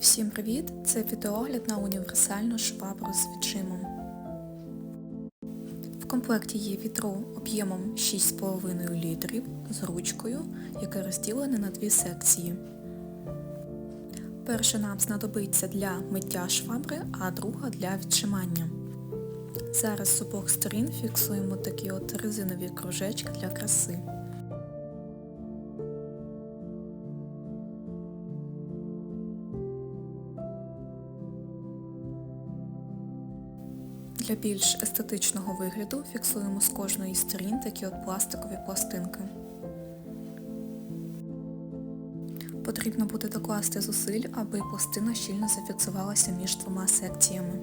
Всім привіт! Це відеогляд на універсальну швабру з віджимом. В комплекті є відро об'ємом 6,5 літрів з ручкою, яке розділене на дві секції. Перша нам знадобиться для миття швабри, а друга для віджимання. Зараз з обох сторін фіксуємо такі от резинові кружечки для краси. Для більш естетичного вигляду фіксуємо з кожної сторін такі от пластикові пластинки. Потрібно буде докласти зусиль, аби пластина щільно зафіксувалася між двома секціями.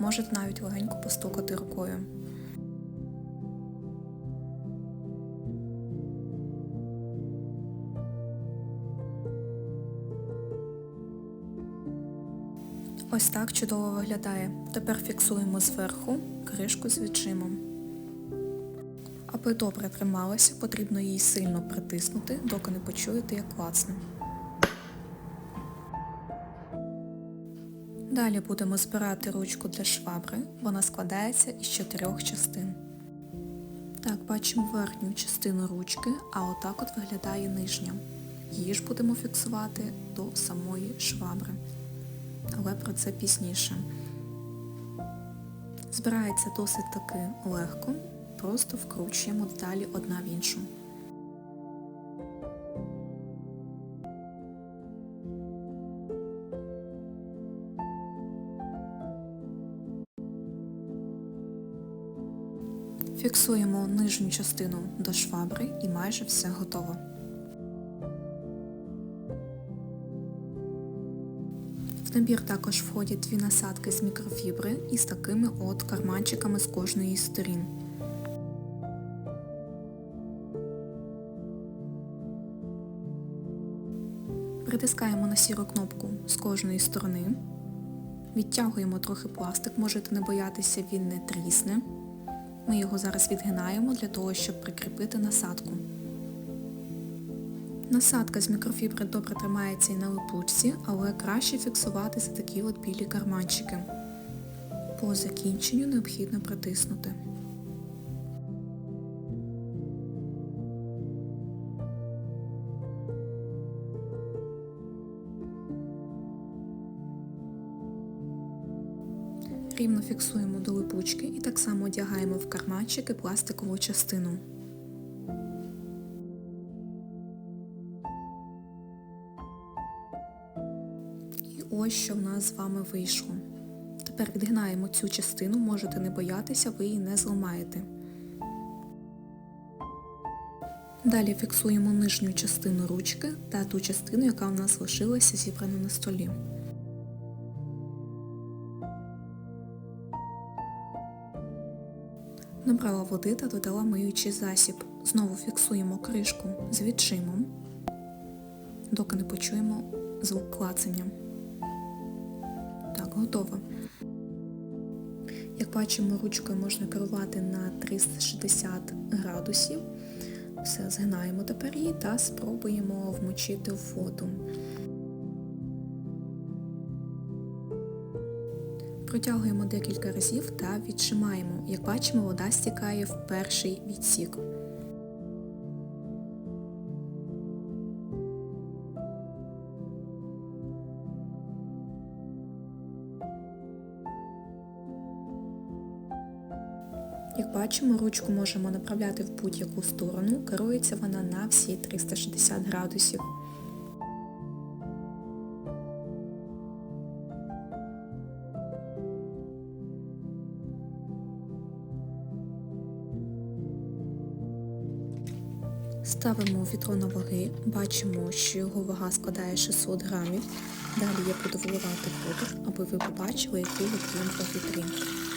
Можете навіть легенько постукати рукою. Ось так чудово виглядає. Тепер фіксуємо зверху кришку з віджимом. Аби добре трималася, потрібно її сильно притиснути, доки не почуєте, як клацне. Далі будемо збирати ручку для швабри. Вона складається із чотирьох частин. Так, бачимо верхню частину ручки, а отак от виглядає нижня. Її ж будемо фіксувати до самої швабри але про це пізніше. Збирається досить таки легко, просто вкручуємо деталі одна в іншу. Фіксуємо нижню частину до швабри і майже все готово. В набір також входять дві насадки з мікрофібри із такими от карманчиками з кожної з сторін. Притискаємо на сіру кнопку з кожної сторони. Відтягуємо трохи пластик, можете не боятися, він не трісне. Ми його зараз відгинаємо для того, щоб прикріпити насадку. Насадка з мікрофібри добре тримається і на липучці, але краще фіксувати за такі от білі карманчики. По закінченню необхідно притиснути. Рівно фіксуємо до липучки і так само одягаємо в карманчики пластикову частину. Ось що в нас з вами вийшло. Тепер відгинаємо цю частину, можете не боятися, ви її не зламаєте. Далі фіксуємо нижню частину ручки та ту частину, яка в нас лишилася зібрана на столі. Набрала води та додала миючий засіб. Знову фіксуємо кришку з відчимом, доки не почуємо звук клацання. Так, готово. Як бачимо, ручкою можна керувати на 360 градусів. Все, згинаємо тепер її та спробуємо вмочити в воду. Протягуємо декілька разів та відчимаємо. Як бачимо, вода стікає в перший відсік. Як бачимо, ручку можемо направляти в будь-яку сторону, керується вона на всі 360 градусів. Ставимо вітро на ваги, бачимо, що його вага складає 600 грамів. Далі я буду виливати воду, аби ви побачили, який об'єм по.